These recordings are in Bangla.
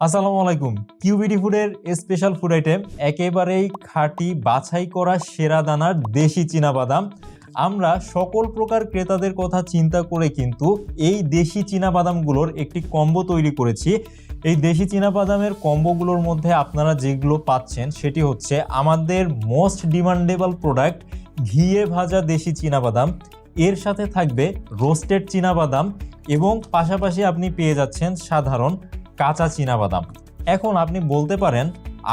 আসসালামু আলাইকুম। কিউবিডি ফুডের স্পেশাল ফুড আইটেম একেবারেই খাঁটি বাছাই করা সেরা দানার দেশি চীনাবাদাম। আমরা সকল প্রকার ক্রেতাদের কথা চিন্তা করে কিন্তু এই দেশি চীনাবাদামগুলোর একটি কম্বো তৈরি করেছি। এই দেশি চীনাবাদামের কম্বোগুলোর মধ্যে আপনারা যেগুলো পাচ্ছেন, সেটি হচ্ছে আমাদের মোস্ট ডিমান্ডেবল প্রোডাক্ট ঘিয়ে ভাজা দেশি চীনাবাদাম। এর সাথে থাকবে রোস্টেড চীনাবাদাম এবং পাশাপাশি আপনি পেয়ে যাচ্ছেন সাধারণ কাঁচা চীনাবাদাম। এখন আপনি বলতে পারেন,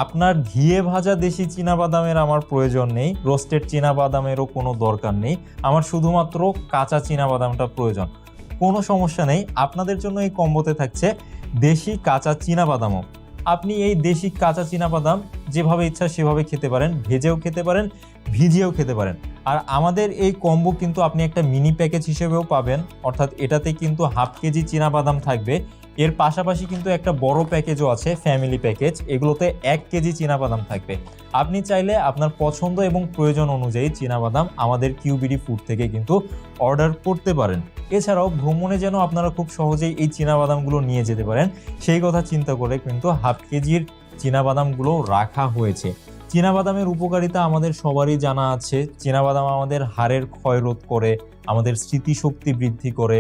আপনার ঘিয়ে ভাজা দেশি চীনাবাদামের আমার প্রয়োজন নেই, রোস্টেড চীনাবাদামেরও কোনো দরকার নেই, আমার শুধুমাত্র কাঁচা চীনাবাদামটা প্রয়োজন। কোনো সমস্যা নেই, আপনাদের জন্য এই কম্বোতে থাকছে দেশি কাঁচা চীনাবাদামও। আপনি এই দেশি কাঁচা চীনাবাদাম যেভাবে ইচ্ছা সেভাবে খেতে পারেন, ভেজেও খেতে পারেন, ভিজিয়েও খেতে পারেন। আর আমাদের এই কম্বো কিন্তু আপনি একটা মিনি প্যাকেজ হিসেবেও পাবেন, অর্থাৎ এটাতে কিন্তু হাফ কেজি চীনাবাদাম থাকবে এর পাশাপাশি কিন্তু একটা বড় প্যাকেজও আছে ফ্যামিলি প্যাকেজ এগুলোতে এক কেজি চীনাবাদাম থাকবে। আপনি চাইলে আপনার পছন্দ এবং প্রয়োজন অনুযায়ী চীনাবাদাম আমাদের কিউবিডি ফুড থেকে কিন্তু অর্ডার করতে পারেন। এছাড়াও ভ্রমণে যেন আপনারা খুব সহজেই এই চীনাবাদামগুলো নিয়ে যেতে পারেন, সেই কথা চিন্তা করে কিন্তু হাফ কেজির চীনাবাদামগুলো রাখা হয়েছে। চীনাবাদামের উপকারিতা আমাদের সবারই জানা আছে। চীনাবাদাম আমাদের হাড়ের ক্ষয় রোধ করে, আমাদের স্মৃতিশক্তি বৃদ্ধি করে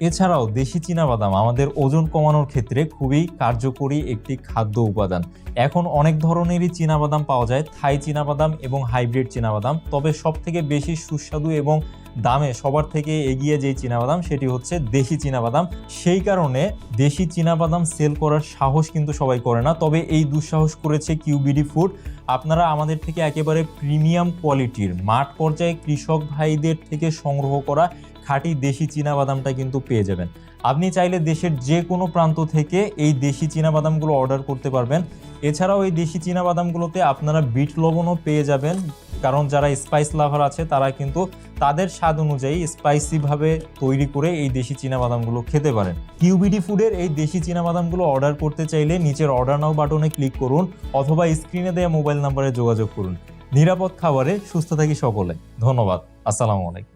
এছাড়াও দেশি চীনাবাদাম আমাদের ওজন কমানোর ক্ষেত্রে খুবই কার্যকরী একটি খাদ্য উপাদান। এখন অনেক ধরনেরই চীনাবাদাম পাওয়া যায়, থাই চীনাবাদাম এবং হাইব্রিড চীনাবাদাম। তবে সবথেকে বেশি সুস্বাদু এবং দামে সবার থেকে এগিয়ে যে চীনাবাদাম, সেটি হচ্ছে দেশি চীনাবাদাম। সেই কারণে দেশি চীনাবাদাম সেল করার সাহস কিন্তু সবাই করে না। তবে এই দুঃসাহস করেছে কিউবিডি ফুড আপনারা আমাদের থেকে একেবারে প্রিমিয়াম কোয়ালিটির মাঠ পর্যায়ে কৃষক ভাইদের থেকে সংগ্রহ করা খাঁটি দেশি চীনাবাদামটা কিন্তু পেয়ে যাবেন। আপনি চাইলে দেশের যে কোনো প্রান্ত থেকে এই দেশি চীনাবাদামগুলো অর্ডার করতে পারবেন। এছাড়াও এই দেশি চীনাবাদামগুলোতে আপনারা বিট লবণও পেয়ে যাবেন, কারণ যারা স্পাইস লাভার আছে, তারা কিন্তু তাদের স্বাদ অনুযায়ী স্পাইসিভাবে তৈরি করে এই দেশি চীনাবাদামগুলো খেতে পারেন। কিউবিডি ফুডের এই দেশি চীনাবাদামগুলো অর্ডার করতে চাইলে নিচের অর্ডার নাও বাটনে ক্লিক করুন, অথবা স্ক্রিনে দেওয়া মোবাইল নাম্বারে যোগাযোগ করুন। নিরাপদ খাবারে সুস্থ থাকি সকলে। ধন্যবাদ। আসসালামু আলাইকুম।